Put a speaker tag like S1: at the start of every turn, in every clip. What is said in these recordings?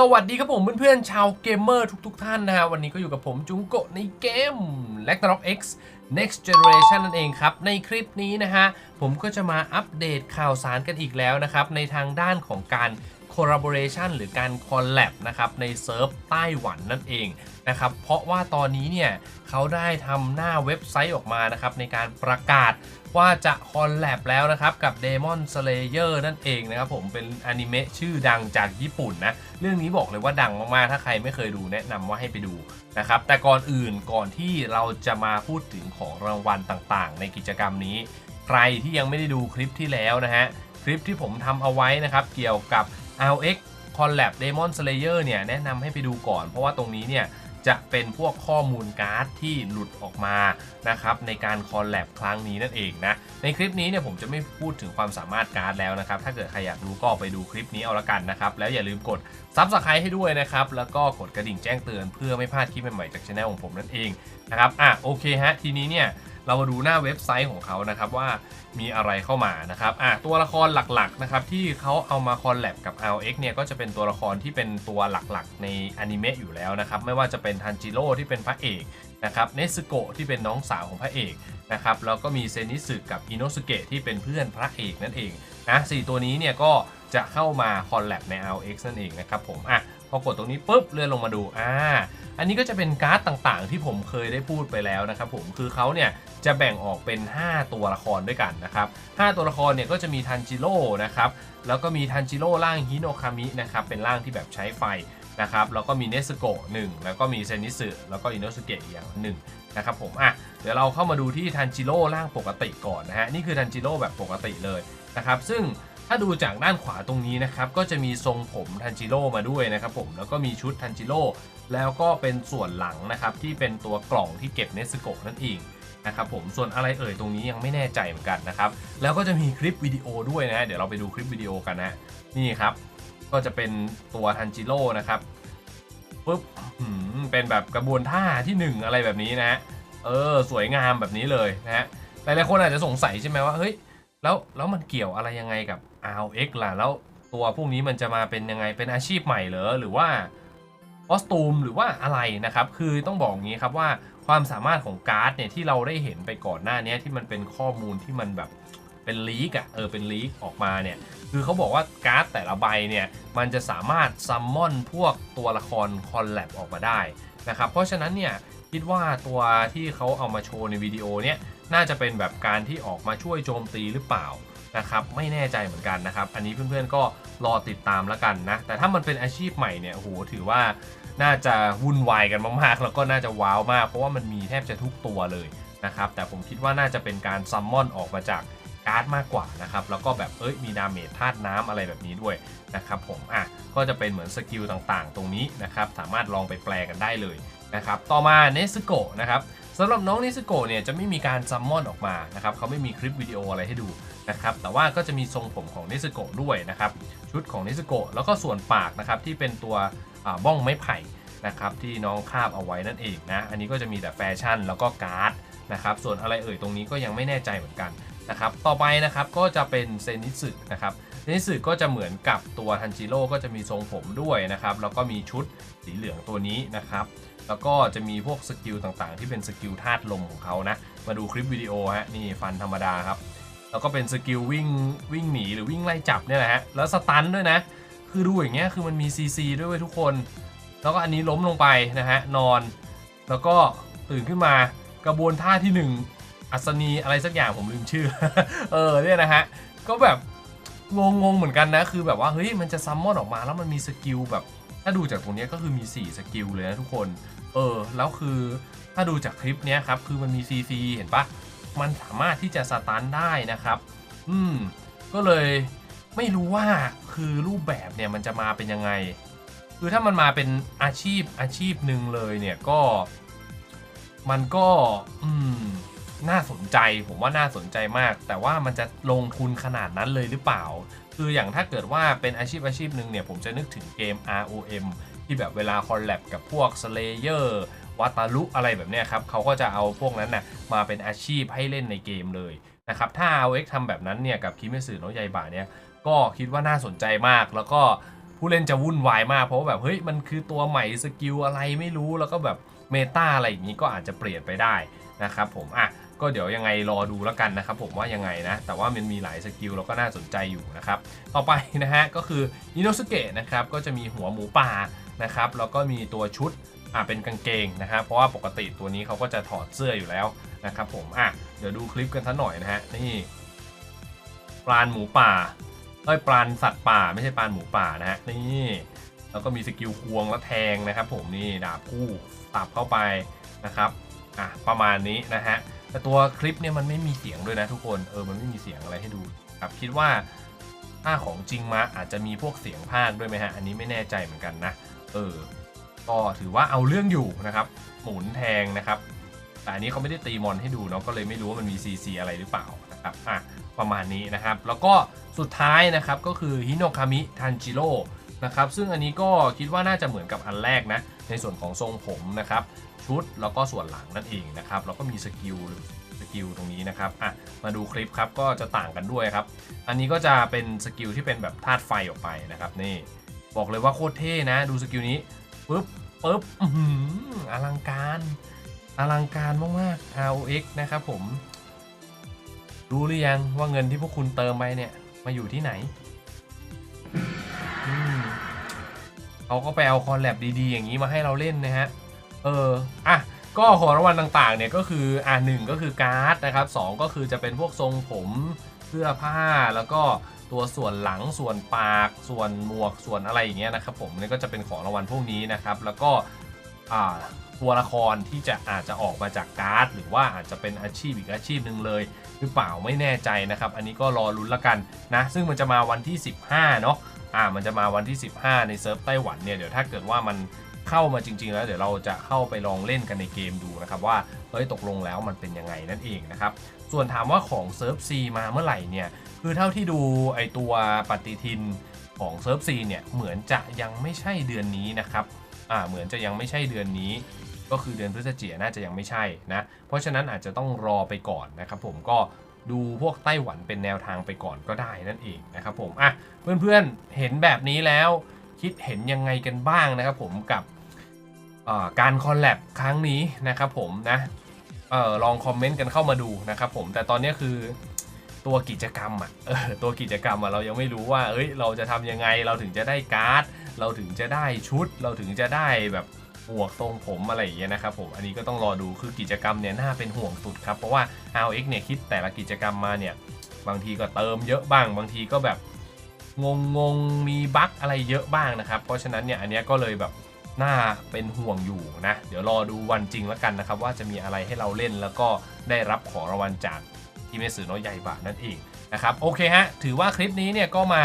S1: สวัสดีครับผมเพื่อนๆชาวเกมเมอร์ทุกๆท่านนะฮะวันนี้ก็อยู่กับผมจุงโกะในเกม l a g n a r o k X Next Generation นั่นเองครับ ในคลิปนี้นะฮะผมก็จะมาอัปเดตข่าวสารกันอีกแล้วนะครับ ในทางด้านของการ collaboration หรือการ collab นะครับในเซิร์ฟไต้หวันนั่นเองนะครับเพราะว่าตอนนี้เนี่ยเขาได้ทำหน้าเว็บไซต์ออกมานะครับในการประกาศว่าจะคอลแลบแล้วนะครับกับ Demon Slayer นั่นเองนะครับผมเป็นอนิเมะชื่อดังจากญี่ปุ่นนะเรื่องนี้บอกเลยว่าดังมาก ๆ ถ้าใครไม่เคยดูแนะนำว่าให้ไปดูนะครับแต่ก่อนอื่นก่อนที่เราจะมาพูดถึงของรางวัลต่างๆ ในกิจกรรมนี้ ใครที่ยังไม่ได้ดูคลิปที่แล้วนะฮะคลิปที่ผมทำเอาไว้นะครับเกี่ยวกับ RX Collab Demon Slayer เนี่ยแนะนำให้ไปดูก่อน เพราะว่าตรงนี้เนี่ยจะเป็นพวกข้อมูลการ์ดที่หลุดออกมานะครับในการคอลแลบครั้งนี้นั่นเองนะในคลิปนี้เนี่ยผมจะไม่พูดถึงความสามารถการ์ดแล้วนะครับ ถ้าเกิดใครอยากรู้ก็ไปดูคลิปนี้เอาละกันนะครับ แล้วอย่าลืมกดซับสไครต์ให้ด้วยนะครับ แล้วก็กดกระดิ่งแจ้งเตือนเพื่อไม่พลาดคลิปใหม่ๆจากช anel ของผมนั่นเองนะครับอะโอเคฮะทีนี้เนี่ย เรามาดูหน้าเว็บไซต์ของเขานะครับว่ามีอะไรเข้ามานะครับอะตัวละครหลักๆนะครับที่เขาเอามาคอลแลบกับ RX เนี่ยก็จะเป็นตัวละครที่เป็นตัวหลักๆ ในอนิเมะอยู่แล้วนะครับไม่ว่าจะเป็นทันจิโร่ที่เป็นพระเอกนะครับเนสโกะที่เป็นน้องสาวของพระเอกนะครับแล้วก็มีเซนิสึกับอิโนสุเกะที่เป็นเพื่อนพระเอกนั่นเองนะสตัวนี้เนี่ยก็จะเข้ามาคอลแลบใน RX นั่นเองนะครับผมอะพอกดตรงนี้ปุ๊บเลื่อนลงมาดูอ่า อันนี้ก็จะเป็นการ์ดต่างๆ ที่ผมเคยได้พูดไปแล้วนะครับผมคือเขาเนี่ยจะแบ่งออกเป็น 5 ตัวละครด้วยกันนะครับ5ตัวละครเนี่ยก็จะมีทันจิโร่นะครับแล้วก็มีทันจิโร่ร่างฮิโนคามินะครับเป็นร่างที่แบบใช้ไฟนะครับแล้วก็มีเนสโกะหนึ่งแล้วก็มีเซนิสึแล้วก็อินโนสุเกะอย่างหนึ่งนะครับผมอะเดี๋ยวเราเข้ามาดูที่ทันจิโร่ร่างปกติก่อนนะฮะนี่คือทันจิโร่แบบปกติเลยนะครับซึ่ง ถ้าดูจากด้านขวาตรงนี้นะครับ ก็จะมีทรงผมทันจิโร่มาด้วยนะครับผมแล้วก็มีชุดทันจิโร่แล้วก็เป็นส่วนหลังนะครับ ที่เป็นตัวกล่องที่เก็บเนสโกะนั่นเองนะครับผมส่วนอะไรเอ่ยตรงนี้ยังไม่แน่ใจเหมือนกันนะครับ แล้วก็จะมีคลิปวิดีโอด้วยนะเดี๋ยวเราไปดูคลิปวิดีโอกันนะนี่ครับ ก็จะเป็นตัวทันจิโร่นะครับปุ๊บเป็นแบบกระบวนท่าที่ 1 อะไรแบบนี้นะฮะเออสวยงามแบบนี้เลยนะฮะหลายๆคนอาจจะสงสัยใช่ไหมว่าเฮ้ย แล้วแล้วมันเกี่ยวอะไรยังไงกับ RX ล่ะ แล้วตัวพวกนี้มันจะมาเป็นยังไงเป็นอาชีพใหม่เหรอหรือว่าคอสตูมหรือว่าอะไรนะครับ คือต้องบอกอย่างนี้ครับว่าความสามารถของการ์ดเนี่ยที่เราได้เห็นไปก่อนหน้านี้ที่มันเป็นข้อมูลที่มันแบบเป็นลีกอะเออเป็นลีกออกมาเนี่ยคือเขาบอกว่าการ์ดแต่ละใบเนี่ยมันจะสามารถซัมมอนพวกตัวละครคอลแลบออกมาได้นะครับเพราะฉะนั้นเนี่ยคิดว่าตัวที่เขาเอามาโชว์ในวิดีโอเนี่ย น่าจะเป็นแบบการที่ออกมาช่วยโจมตีหรือเปล่านะครับไม่แน่ใจเหมือนกันนะครับ อันนี้เพื่อนๆก็รอติดตามแล้วกันนะ แต่ถ้ามันเป็นอาชีพใหม่เนี่ยโหถือว่าน่าจะวุ่นวายกันมากๆ แล้วก็น่าจะว้าวมาก เพราะว่ามันมีแทบจะทุกตัวเลยนะครับ แต่ผมคิดว่าน่าจะเป็นการซัมมอนออกมาจากการ์ดมากกว่านะครับ แล้วก็แบบเอ้ยมีดาเมจธาตุน้ำอะไรแบบนี้ด้วยนะครับผมอะก็จะเป็นเหมือนสกิลต่างๆ ตรงนี้นะครับ สามารถลองไปแปลกันได้เลยนะครับ ต่อมาเนสโกนะครับ สำหรับน้องเนสโกเนี่ยจะไม่มีการซัมมอนออกมานะครับเขาไม่มีคลิปวิดีโออะไรให้ดูนะครับแต่ว่าก็จะมีทรงผมของเนสโกด้วยนะครับชุดของเนสโกแล้วก็ส่วนปากนะครับที่เป็นตัวบ้องไม้ไผ่นะครับที่น้องคาบเอาไว้นั่นเองนะอันนี้ก็จะมีแต่แฟชั่นแล้วก็การ์ดนะครับส่วนอะไรเอ่ยตรงนี้ก็ยังไม่แน่ใจเหมือนกันนะครับต่อไปนะครับก็จะเป็นเซนิสึนะครับเซนิสึก็จะเหมือนกับตัวทันจิโร่ก็จะมีทรงผมด้วยนะครับแล้วก็มีชุดสีเหลืองตัวนี้นะครับ แล้วก็จะมีพวกสกิลต่างๆ ที่เป็นสกิลธาตุลมของเขานะ มาดูคลิปวิดีโอฮะ นี่ฟันธรรมดาครับ แล้วก็เป็นสกิลวิ่งวิ่งหนีหรือวิ่งไล่จับเนี่ยแหละฮะ แล้วสตันด้วยนะ คือดูอย่างเงี้ยคือมันมีซีซีด้วยเวยทุกคน แล้วก็อันนี้ล้มลงไปนะฮะนอน แล้วก็ตื่นขึ้นมากระบวนท่าที่หนึ่งอัศนีอะไรสักอย่างผมลืมชื่อ เออเนี่ยนะฮะ ก็แบบงงงๆเหมือนกันนะ คือแบบว่าเฮ้ยมันจะซัมมอนออกมาแล้วมันมีสกิลแบบถ้าดูจากตรงนี้ก็คือมี 4 สกิลเลยนะทุกคน เออ แล้วคือถ้าดูจากคลิปเนี้ยครับ คือมันมี CC เห็นปะมันสามารถที่จะสตันได้นะครับ อืม ก็เลยไม่รู้ว่าคือรูปแบบเนี่ยมันจะมาเป็นยังไง คือถ้ามันมาเป็นอาชีพอาชีพหนึ่งเลยเนี่ยก็ มันก็อืมน่าสนใจผมว่าน่าสนใจมาก แต่ว่ามันจะลงทุนขนาดนั้นเลยหรือเปล่า คืออย่างถ้าเกิดว่าเป็นอาชีพอาชีพหนึ่งเนี่ยผมจะนึกถึงเกม ROM ที่แบบเวลาคอลแลบกับพวก Slayer วัตารุอะไรแบบนี้ครับเขาก็จะเอาพวกนั้นนะ่ะมาเป็นอาชีพให้เล่นในเกมเลยนะครับถ้า RX ทำแบบนั้นเนี่ยกับคิเมสึโนะยายบะเนี่ยก็คิดว่าน่าสนใจมากแล้วก็ผู้เล่นจะวุ่นวายมากเพราะว่าแบบเฮ้ยมันคือตัวใหม่สกิลอะไรไม่รู้แล้วก็แบบเมตาอะไรอย่างนี้ก็อาจจะเปลี่ยนไปได้นะครับผมอะก็เดี๋ยวยังไงรอดูแล้วกันนะครับผมว่ายังไงนะ แต่ว่ามันมีหลายสกิลแล้วก็น่าสนใจอยู่นะครับ ต่อไปนะฮะก็คืออินโนสเกะนะครับก็จะมีหัวหมูป่า นะครับแล้วก็มีตัวชุดอ่าเป็นกางเกงนะครับเพราะว่าปกติตัวนี้เขาก็จะถอดเสื้ออยู่แล้วนะครับผมอะเดี๋ยวดูคลิปกันสักหน่อยนะฮะนี่ปลานหมูป่าเอ้ยปลานสัตว์ป่า ไม่ใช่ปลานหมูป่านะฮะนี่แล้วก็มีสกิลควงแล้วแทงนะครับผมนี่ดาบคู่ตับเข้าไปนะครับอะประมาณนี้นะฮะแต่ตัวคลิปเนี่ยมันไม่มีเสียงด้วยนะทุกคนเออมันไม่มีเสียงอะไรให้ดูครับคิดว่าถ้าของจริงมาอาจจะมีพวกเสียงภาคด้วยไหมฮะอันนี้ไม่แน่ใจเหมือนกันนะ เออ ก็ถือว่าเอาเรื่องอยู่นะครับ หมุนแทงนะครับ แต่อันนี้เขาไม่ได้ตีมอนให้ดูเนาะก็เลยไม่รู้ว่ามันมี CC อะไรหรือเปล่านะครับอะประมาณนี้นะครับ แล้วก็สุดท้ายนะครับก็คือฮิโนคามิทันจิโร่นะครับซึ่งอันนี้ก็คิดว่าน่าจะเหมือนกับอันแรกนะ ในส่วนของทรงผมนะครับ ชุดแล้วก็ส่วนหลังนั่นเองนะครับแล้วก็มีสกิลสกิลตรงนี้นะครับอะมาดูคลิปครับก็จะต่างกันด้วยครับ อันนี้ก็จะเป็นสกิลที่เป็นแบบธาตุไฟออกไปนะครับนี่ บอกเลยว่าโคตรเท่นะ ดูสกิลนี้ปึ๊บปึ๊บอื้อหือลังการอลังการมากๆ ROX นะครับผม รู้หรือยังว่าเงินที่พวกคุณเติมไปเนี่ย มาอยู่ที่ไหนเขาก็ไปเอาคอนแลบดีๆ อย่างนี้มาให้เราเล่นนะฮะ เออ อะ ก็ของรางวัลต่างๆ เนี่ยก็คือ อ่าหนึ่งก็คือการ์ดนะครับสองก็คือจะเป็นพวกทรงผมเสื้อผ้าแล้วก็ ตัวส่วนหลังส่วนปากส่วนหมวกส่วนอะไรอย่างเงี้ยนะครับผมนี่ก็จะเป็นของรางวัลพวกนี้นะครับแล้วก็ตัวละครที่จะอาจจะออกมาจากการ์ด หรือว่าอาจจะเป็นอาชีพอีกอาชีพหนึ่งเลย หรือเปล่าไม่แน่ใจนะครับ อันนี้ก็รอลุ้นละกันนะ ซึ่งมันจะมาวันที่ 15 เนาะอ่ามันจะมาวันที่ 15 ในเซิร์ฟไต้หวันเนี่ยเดี๋ยวถ้าเกิดว่ามัน เข้ามาจริง ๆ แล้วเดี๋ยวเราจะเข้าไปลองเล่นกันในเกมดูนะครับว่าเฮ้ยตกลงแล้วมันเป็นยังไงนั่นเองนะครับส่วนถามว่าของเซิร์ฟ C มาเมื่อไหร่เนี่ยคือเท่าที่ดูไอตัวปฏิทินของเซิร์ฟ C เนี่ยเหมือนจะยังไม่ใช่เดือนนี้นะครับอ่าเหมือนจะยังไม่ใช่เดือนนี้ก็คือเดือนพฤศจิกายนน่าจะยังไม่ใช่นะ เพราะฉะนั้นอาจจะต้องรอไปก่อนนะครับผมก็ดูพวกไต้หวันเป็นแนวทางไปก่อนก็ได้นั่นเองนะครับผมอะเพื่อนๆเห็นแบบนี้แล้ว คิดเห็นยังไงกันบ้างนะครับผมกับ การคอลแลบครั้งนี้นะครับผมนะออลองคอมเมนต์กันเข้ามาดูนะครับผมแต่ตอนนี้คือตัวกิจกรรมอะตัวกิจกรรมอะเรายังไม่รู้ว่าเอ้ยเราจะทำยังไงเราถึงจะได้การ์ด เราถึงจะได้ชุด เราถึงจะได้แบบหมวกทรงผมอะไรอย่างเงี้ยนะครับผมอันนี้ก็ต้องรอดูคือกิจกรรมเนี่ยน่าเป็นห่วงสุดครับเพราะว่า RX เนี่ยคิดแต่ละกิจกรรมมาเนี่ยบางทีก็เติมเยอะบ้าง บางทีก็แบบงงงมีบั๊กอะไรเยอะบ้างนะครับ เพราะฉะนั้นเนี่ยอันเนี้ยก็เลยแบบ น่าเป็นห่วงอยู่นะ เดี๋ยวรอดูวันจริงแล้วกันนะครับ ว่าจะมีอะไรให้เราเล่นแล้วก็ได้รับของรางวัลจากทีเมสือน้อยใหญ่บาทนั่นเองนะครับโอเคฮะถือว่าคลิปนี้เนี่ยก็มา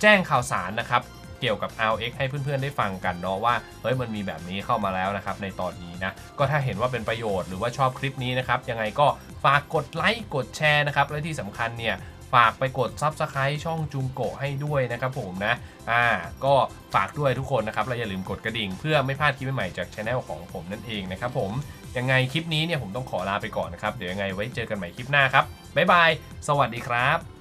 S1: แจ้งข่าวสารนะครับเกี่ยวกับ RX ให้เพื่อนๆได้ฟังกันเนาะว่าเฮ้ยมันมีแบบนี้เข้ามาแล้วนะครับในตอนนี้นะก็ถ้าเห็นว่าเป็นประโยชน์หรือว่าชอบคลิปนี้นะครับยังไงก็ฝากกดไลค์กดแชร์นะครับและที่สำคัญเนี่ย ฝากไปกด Subscribe ช่องจุงโกะให้ด้วยนะครับผมนะอ่าก็ฝากด้วยทุกคนนะครับและอย่าลืมกดกระดิ่งเพื่อไม่พลาดคลิปใหม่ๆจากช anel ของผมนั่นเองนะครับผมยังไงคลิปนี้เนี่ยผมต้องขอลาไปก่อนนะครับเดี๋ยวยังไงไว้เจอกันใหม่คลิปหน้าครับบ๊ายบาย สวัสดีครับ